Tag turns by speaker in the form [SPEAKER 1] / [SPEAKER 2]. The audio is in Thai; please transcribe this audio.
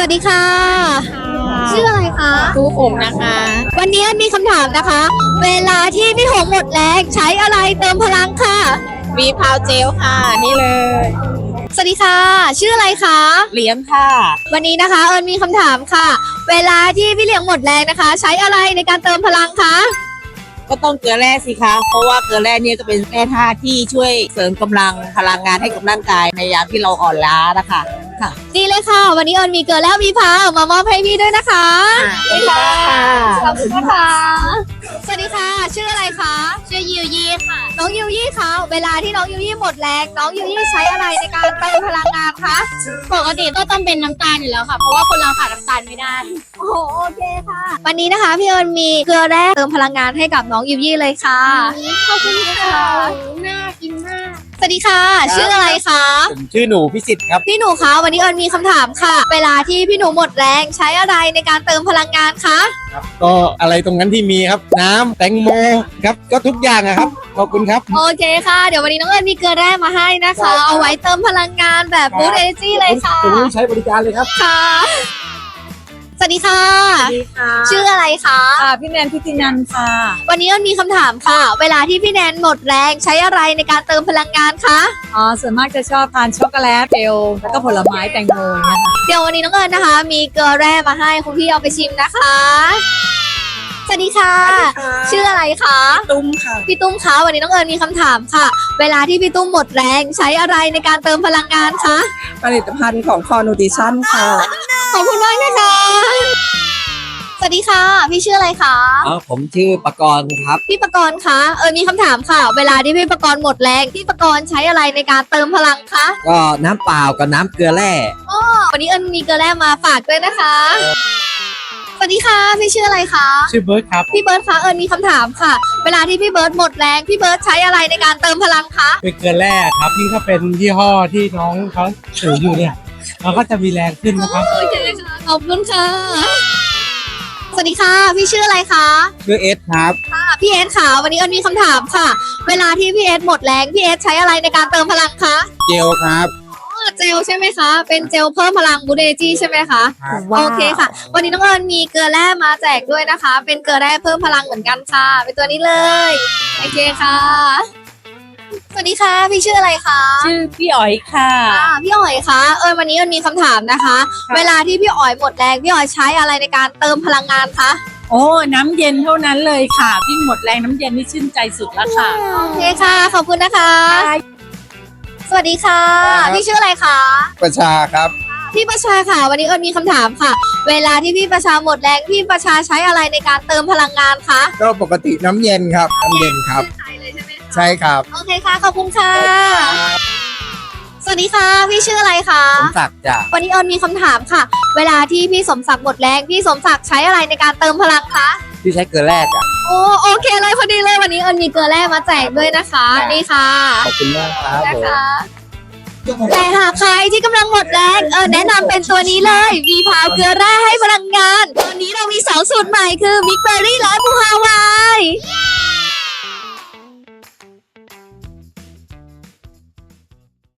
[SPEAKER 1] สวัสดีค่ะ ชื่ออะไรคะ
[SPEAKER 2] ครูหงนะคะ
[SPEAKER 1] วันนี้มีคำถามนะคะ เวลาที่พี่หงหมดแรงใช้อะไรเติมพลังค่ะ
[SPEAKER 2] วีพาวเจลค่ะ นี่เลย
[SPEAKER 1] สวัสดีค่ะ ชื่ออะไรคะ
[SPEAKER 2] เหรียญค่ะ
[SPEAKER 1] วันนี้นะคะ เอิญมีคำถามค่ะ เวลาที่พี่เหลียงหมดแรงนะคะ ใช้อะไรในการเติมพลังคะ
[SPEAKER 2] ก็ต้องเกลือแร่สิคะ เพราะว่าเกลือแร่เนี่ยก็เป็นแร่ธาตุที่ช่วยเสริมกำลังพลังงานให้กับร่างกายในยามที่เราอ่อนล้านะคะ ค่ะ
[SPEAKER 1] ดีเลยค่ะ วันนี้เอิญมีเกลือแล้วมีพาวมามอบให้พี่ด้วยนะคะ
[SPEAKER 2] สวัสดีค่ะ
[SPEAKER 1] ขอบคุณนะคะสวัสดีค่ะ ชื่ออะไรคะ
[SPEAKER 3] ชื่อยิวยี่ค่ะ
[SPEAKER 1] น้องยูยี่คะเวลาที่น้องยูยี่หมดแรงน้องยูยี่ใช้อะไรในการเติมพลังงานคะ
[SPEAKER 3] ปกติก็ต้องเป็นน้ำตาลอยู่แล้วค่ะ เพราะว่าคนเราขาดน้ำตาลไม่ได้
[SPEAKER 1] โอ้โหโอเคค่ะ วันนี้นะคะพี่เอิญมีเกลือแร่เติมพลังงานให้กับน้องยูยี่เลยค่ะ
[SPEAKER 3] ขอบคุณค่ะน่ากินมาก
[SPEAKER 1] ส วัสดีค่ะชื่ออะไรคะ
[SPEAKER 4] ผมชื่อหนูพิสิทธิ์ครับ
[SPEAKER 1] พี่หนูคะวันนี้เอิญมีคำถามค่ะ เวลาที่พี่หนูหมดแรงใช้อะไรในการเติมพลังงานคะ
[SPEAKER 4] ก็อะไรตรงนั้นที่มีครับ น้ำแตงโมครับ ก็ทุกอย่างอะครับ ขอบคุณครับ
[SPEAKER 1] โอเคค่ะ เดี๋ยววันนี้น้องเอิญมีเกลือแร่มาให้นะคะเอาไว้เติมพลังงานแบบบูสต์เอเนจีเลยค่ะ
[SPEAKER 4] ผมใช้บริการเลยครับ
[SPEAKER 1] ค่ะ สวัสดีค่ะ
[SPEAKER 2] ดีค่ะ
[SPEAKER 1] ชื่ออะไรคะ
[SPEAKER 2] ค่ะพี่แนนพิตินันค่ะ
[SPEAKER 1] วันนี้เอิญมีคำถามค่ะ เวลาที่พี่แนนหมดแรงใช้อะไรในการเติมพลังงานคะ
[SPEAKER 2] อ๋อส่วนมากจะชอบทานช็อกโกแลตเจลแล้วก็ผลไม้แตงโมเนี่ยค่ะ
[SPEAKER 1] เดี๋ยววันนี้น้องเอิญนะคะ มีเกลือแร่มาให้คุณพี่เอาไปชิมนะคะ สวัสดีค่ะ ชื่ออะไรคะ
[SPEAKER 2] ตุ้มค่ะ
[SPEAKER 1] พี่ตุ้มคะวันนี้น้องเอิญมีคำถามค่ะ เวลาที่พี่ตุ้มหมดแรงใช้อะไรในการเติมพลังงานคะ
[SPEAKER 2] ผลิตภัณฑ์ของคอนูติชั่นค่ะ
[SPEAKER 1] ข อบคุณมากนะคะ สวัสดีค่ะ พี่ชื่ออะไรคะ
[SPEAKER 5] อ๋อผมชื่อประกรณ์ครับ
[SPEAKER 1] พี่ประกรณ์คะ เออ มีคำถามค่ะ เวลาที่พี่ประกรณ์หมดแรง พี่ประกรณ์ใช้อะไรในการเติมพลังคะ
[SPEAKER 5] ก็น้ำเปล่ากับน้ำเกลือแร่
[SPEAKER 1] วันนี้เอิญมีเกลือแร่มาฝากด้วยนะคะ สวัสดีค่ะ พี่ชื่ออะไรคะ
[SPEAKER 4] ชื่อเบิร์ดครับ
[SPEAKER 1] พี่เบิร์ดคะ เอิญมีคำถามค่ะ เวลาที่พี่เบิร์ดหมดแรง พี่เบิร์ดใช้อะไรในการเติมพลังคะ
[SPEAKER 6] เป็นเกลือแร่ครับยิ่งถ้าเป็นยี่ห้อที่น้องเขาถืออยู่เนี่ยมันก็จะมีแรงขึ้นนะครับ
[SPEAKER 1] โอเค ค่ะ ขอบคุณค่ะ สวัสดีค่ะ พี่ชื่ออะไรคะ
[SPEAKER 4] ชื่อเอสครับ
[SPEAKER 1] ค่ะพี่เอสค่ะ วันนี้เอิญมีคำถามค่ะ เวลาที่พี่เอสหมดแรง พี่เอสใช้อะไรในการเติมพลังคะ
[SPEAKER 4] เจลครับ
[SPEAKER 1] อ๋อเจลใช่ไหมคะ เป็นเจลเพิ่มพลังบูเดจีใช่ไหมคะโอเคค่ะ วันนี้น้องเอิญมีเกลือแร่มาแจกด้วยนะคะ เป็นเกลือแร่เพิ่มพลังเหมือนกันค่ะ เป็นตัวนี้เลย โอเคค่ะ สวัสดีค่ะ พี่ชื่ออะไรคะ
[SPEAKER 2] ชื่อพี่อ๋อยค่ะ
[SPEAKER 1] อ่าพี่อ๋อยคะเออวันนี้มันมีคำถามนะคะ เวลาที่พี่อ๋อยหมดแรงพี่อ๋อยใช้อะไรในการเติมพลังงานคะ
[SPEAKER 2] โอ้น้ำเย็นเท่านั้นเลยค่ะวิ่งหมดแรงน้ำเย็นนี่ชื่นใจสุดแล้วค่ะ
[SPEAKER 1] โอเคค่ะ ขอบคุณนะคะ สวัสดีค่ะ
[SPEAKER 4] ครับ
[SPEAKER 1] พี่ชื่ออะไรคะ
[SPEAKER 4] ประชาครับ
[SPEAKER 1] พี่ประชาค่ะ วันนี้เอิญมีคำถามค่ะ เวลาที่พี่ประชาหมดแรงพี่ประชาใช้อะไรในการเติมพลังงานคะ
[SPEAKER 4] ก็ปกติน้ำเย็นครับ น้ำเย็นครับ
[SPEAKER 1] ใช่เลยใช่ไหมคะ
[SPEAKER 4] ใช่ครับ
[SPEAKER 1] โอเคค่ะ ขอบคุณค่ะ สวัสดีค่ะ พี่ชื่ออะไรคะ
[SPEAKER 5] ผมสักดิ์จ้ะ
[SPEAKER 1] วันนี้เอิญมีคำถามค่ะ เวลาที่พี่สมศักดิ์หมดแรง พี่สมศักดิ์ใช้อะไรในการเติมพลังคะ
[SPEAKER 5] ที่ใช้เกลือแร่จ้ะ
[SPEAKER 1] โอ้โอเคเลยพอดีเลยวันนี้เอิญมีเกลือแร่มาแจกด้วยนะคะนี่ค่ะ
[SPEAKER 5] ขอบคุณมากครับ
[SPEAKER 1] นะ
[SPEAKER 5] ผม
[SPEAKER 1] คะแต่หากใครที่กำลังหมดแรงเออแนะนำเป็นตัวนี้เลยวีพาวเกลือแร่ให้พลังงานตอนนี้เรามีสองสูตรใหม่คือมิกเบอรี่และบูฮาวาย